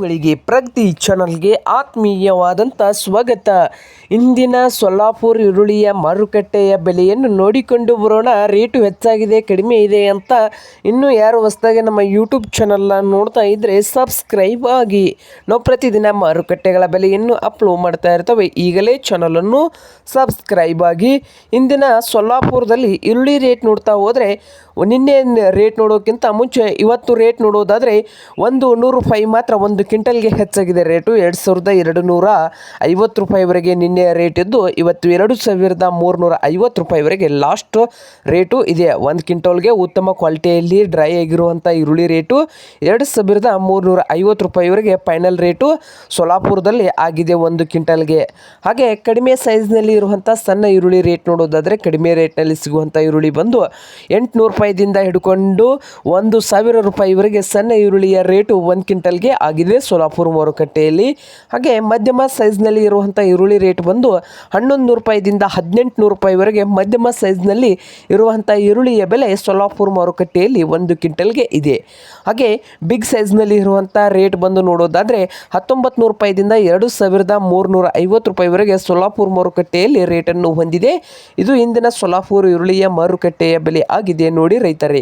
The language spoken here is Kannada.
ಬಂಧುಗಳಿಗೆ ಪ್ರಗತಿ ಚಾನಲ್ಗೆ ಆತ್ಮೀಯವಾದಂಥ ಸ್ವಾಗತ. ಇಂದಿನ ಸೊಲ್ಲಾಪುರ್ ಈರುಳ್ಳಿಯ ಮಾರುಕಟ್ಟೆಯ ಬೆಲೆಯನ್ನು ನೋಡಿಕೊಂಡು ಬರೋಣ. ರೇಟು ಹೆಚ್ಚಾಗಿದೆ, ಕಡಿಮೆ ಇದೆ ಅಂತ ಇನ್ನೂ ಯಾರು ಹೊಸದಾಗಿ ನಮ್ಮ ಯೂಟ್ಯೂಬ್ ಚಾನಲ್ನ ನೋಡ್ತಾ ಇದ್ದರೆ ಸಬ್ಸ್ಕ್ರೈಬ್ ಆಗಿ. ನಾವು ಪ್ರತಿದಿನ ಮಾರುಕಟ್ಟೆಗಳ ಬೆಲೆಯನ್ನು ಅಪ್ಲೋಡ್ ಮಾಡ್ತಾ ಇರ್ತವೆ. ಈಗಲೇ ಚಾನಲನ್ನು ಸಬ್ಸ್ಕ್ರೈಬ್ ಆಗಿ. ಇಂದಿನ ಸೊಲ್ಲಾಪುರದಲ್ಲಿ ಈರುಳ್ಳಿ ರೇಟ್ ನೋಡ್ತಾ ಹೋದರೆ, ನಿನ್ನೆ ರೇಟ್ ನೋಡೋಕ್ಕಿಂತ ಮುಂಚೆ ಇವತ್ತು ರೇಟ್ ನೋಡೋದಾದರೆ ಒಂದು ನೂರು ರೂಪಾಯಿ ಮಾತ್ರ ಒಂದು ಕ್ವಿಂಟಲ್ಗೆ ಹೆಚ್ಚಾಗಿದೆ ರೇಟು ಎರಡು ಸಾವಿರದ ಎರಡು ನೂರ ಐವತ್ತು ರೂಪಾಯಿವರೆಗೆ ನಿನ್ನೆ ರೇಟ್ ಇದ್ದು, ಇವತ್ತು ಎರಡು ಸಾವಿರದ ಮೂರುನೂರ ಐವತ್ತು ರೂಪಾಯಿವರೆಗೆ ಲಾಸ್ಟ್ ರೇಟು ಇದೆ. ಒಂದು ಕ್ವಿಂಟಲ್ಗೆ ಉತ್ತಮ ಕ್ವಾಲಿಟಿಯಲ್ಲಿ ಡ್ರೈ ಆಗಿರುವಂಥ ಈರುಳ್ಳಿ ರೇಟು ಎರಡು ಸಾವಿರದ ಮೂರುನೂರ ಐವತ್ತು ರೂಪಾಯಿವರೆಗೆ ಫೈನಲ್ ರೇಟು ಸೊಲಾಪುರದಲ್ಲಿ ಆಗಿದೆ ಒಂದು ಕ್ವಿಂಟಲ್ಗೆ. ಹಾಗೆ ಕಡಿಮೆ ಸೈಜ್ನಲ್ಲಿ ಇರುವಂಥ ಸಣ್ಣ ಈರುಳ್ಳಿ ರೇಟ್ ನೋಡೋದಾದರೆ ಕಡಿಮೆ ರೇಟ್ನಲ್ಲಿ ಸಿಗುವಂಥ ಈರುಳ್ಳಿ ಬಂದು ಎಂಟುನೂರು ರೂಪಾಯಿದಿಂದ ಹಿಡ್ಕೊಂಡು ಒಂದು ಸಾವಿರ ರೂಪಾಯಿವರೆಗೆ ಸಣ್ಣ ಈರುಳ್ಳಿಯ ರೇಟು ಒಂದು ಕ್ವಿಂಟಲ್ಗೆ ಆಗಿದೆ. ಸೋಲಾಪುರ ಮಾರುಕಟ್ಟೆಯಲ್ಲಿ. ಹಾಗೆ ಮಧ್ಯಮ ಸೈಜ್ನಲ್ಲಿ ಇರುವಂಥ ಈರುಳ್ಳಿ ರೇಟ್ ಬಂದು ಹನ್ನೊಂದು ನೂರು ರೂಪಾಯಿದಿಂದ ಹದಿನೆಂಟು ನೂರು ರೂಪಾಯಿವರೆಗೆ ಮಧ್ಯಮ ಸೈಜ್ನಲ್ಲಿ ಇರುವಂಥ ಈರುಳ್ಳಿಯ ಬೆಲೆ ಸೋಲಾಪುರ ಮಾರುಕಟ್ಟೆಯಲ್ಲಿ ಒಂದು ಕ್ವಿಂಟಲ್ಗೆ ಇದೆ. ಹಾಗೆ ಬಿಗ್ ಸೈಜ್ನಲ್ಲಿ ಇರುವಂಥ ರೇಟ್ ಬಂದು ನೋಡೋದಾದರೆ ಹತ್ತೊಂಬತ್ತು ನೂರು ರೂಪಾಯಿದಿಂದ ಎರಡು ಸಾವಿರದ ಮೂರುನೂರ ಐವತ್ತು ರೂಪಾಯಿವರೆಗೆ ಸೋಲಾಪುರ ಮಾರುಕಟ್ಟೆಯಲ್ಲಿ ರೇಟನ್ನು ಹೊಂದಿದೆ. ಇದು ಇಂದಿನ ಸೋಲಾಪುರ ಈರುಳ್ಳಿಯ ಮಾರುಕಟ್ಟೆಯ ಬೆಲೆ ಆಗಿದೆ ನೋಡಿ ರೈತರೇ.